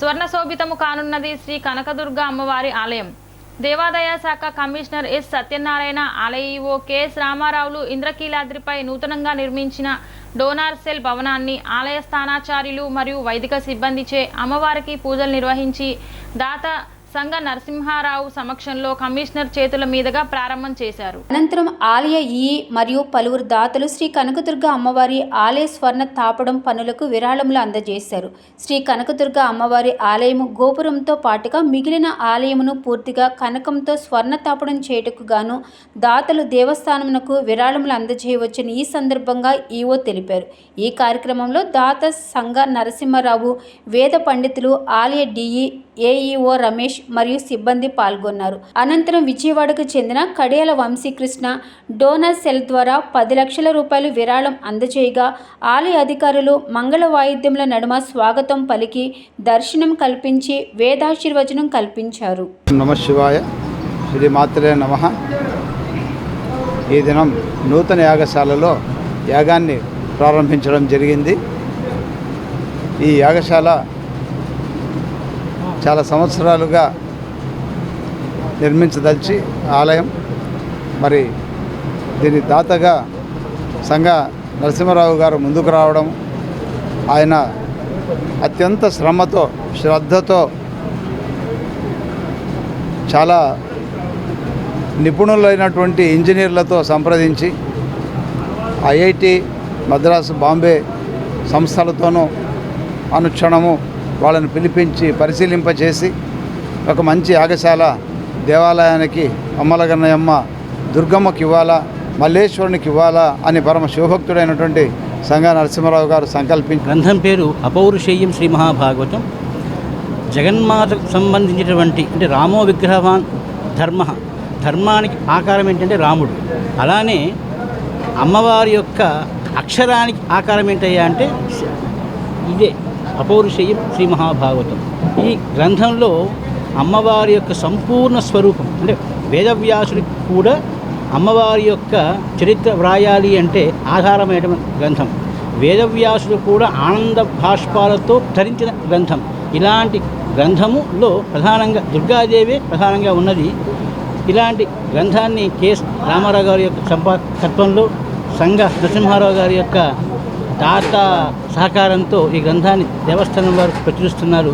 స్వర్ణ శోభితము కానున్నది శ్రీ కనకదుర్గ అమ్మవారి ఆలయం. దేవాదాయ శాఖ కమిషనర్ ఎస్ సత్యనారాయణ ఆలయో కెఎస్ రామారావులు ఇంద్రకీలాద్రిపై నూతనంగా నిర్మించిన డోనార్ సెల్ భవనాన్ని ఆలయ స్థానాచార్యులు మరియు వైదిక సిబ్బందిచే అమ్మవారికి పూజలు నిర్వహించి దాత సంఘ నరసింహారావు సమక్షంలో కమిషనర్ చేతుల మీదుగా ప్రారంభం చేశారు. అనంతరం ఆలయ ఈ మరియు పలువురు దాతలు శ్రీ కనకదుర్గ అమ్మవారి ఆలయ స్వర్ణ తాపడం పనులకు విరాళములు అందజేశారు. శ్రీ కనకదుర్గ అమ్మవారి ఆలయము గోపురంతో పాటుగా మిగిలిన ఆలయమును పూర్తిగా కనకంతో స్వర్ణ తాపడం చేయుటకు గాను దాతలు దేవస్థానమునకు విరాళములు అందజేయవచ్చని ఈ సందర్భంగా ఈవో తెలిపారు. ఈ కార్యక్రమంలో దాత సంఘ నరసింహారావు వేద పండితులు ఆలయ డిఈ ఏఈఓ రమేష్ మరియు సిబ్బంది పాల్గొన్నారు. అనంతరం విజయవాడకు చెందిన కడియాల వంశీకృష్ణ డోనర్ సెల్ ద్వారా పది లక్షల రూపాయలు విరాళం అందజేయగా ఆలయ అధికారులు మంగళ వాయిద్యముల నడుమ స్వాగతం పలికి దర్శనం కల్పించి వేదాశీర్వచనం కల్పించారు. నమ శివాయ. శ్రీ మాత్రే నమ. ఈ దినం నూతన యాగశాలలో యాగాన్ని ప్రారంభించడం జరిగింది. ఈ యాగశాల చాలా సంవత్సరాలుగా నిర్మించదలిచి ఆలయం. మరి దీని దాతగా సంఘ నరసింహారావు గారు ముందుకు రావడం ఆయన అత్యంత శ్రమతో శ్రద్ధతో చాలా నిపుణులైనటువంటి ఇంజనీర్లతో సంప్రదించి ఐఐటి మద్రాసు బాంబే సంస్థలతోనూ అనుక్షణము వాళ్ళని పిలిపించి పరిశీలింపచేసి ఒక మంచి యాగశాల దేవాలయానికి అమ్మలగన్నయమ్మ దుర్గమ్మకి ఇవ్వాలా మల్లేశ్వరునికి ఇవ్వాలా అని పరమ శివభక్తుడైనటువంటి సంఘ నరసింహారావు గారు సంకల్పించి గ్రంథం పేరు అపౌరుషేయం శ్రీ మహాభాగవతం. జగన్మాతకు సంబంధించినటువంటి అంటే రామో విగ్రహవాన్ ధర్మ ధర్మానికి ఆకారం ఏంటంటే రాముడు. అలానే అమ్మవారి యొక్క అక్షరానికి ఆకారం ఏంటయ్యా అంటే ఇదే. అపౌరుషేయం శ్రీ మహాభాగవతం ఈ గ్రంథంలో అమ్మవారి యొక్క సంపూర్ణ స్వరూపం అంటే వేదవ్యాసుడికి కూడా అమ్మవారి యొక్క చరిత్ర వ్రాయాలి అంటే ఆధారమైన గ్రంథం. వేదవ్యాసుడు కూడా ఆనంద భాష్పాలతో ధరించిన గ్రంథం. ఇలాంటి గ్రంథములో ప్రధానంగా దుర్గాదేవి ప్రధానంగా ఉన్నది. ఇలాంటి గ్రంథాన్ని కెఎస్ రామారావు గారి యొక్క సంపాదకత్వంలో సంఘ నరసింహారావు గారి యొక్క దాత సహకారంతో ఈ గ్రంథాన్ని దేవస్థానం వారు ప్రచురిస్తున్నారు.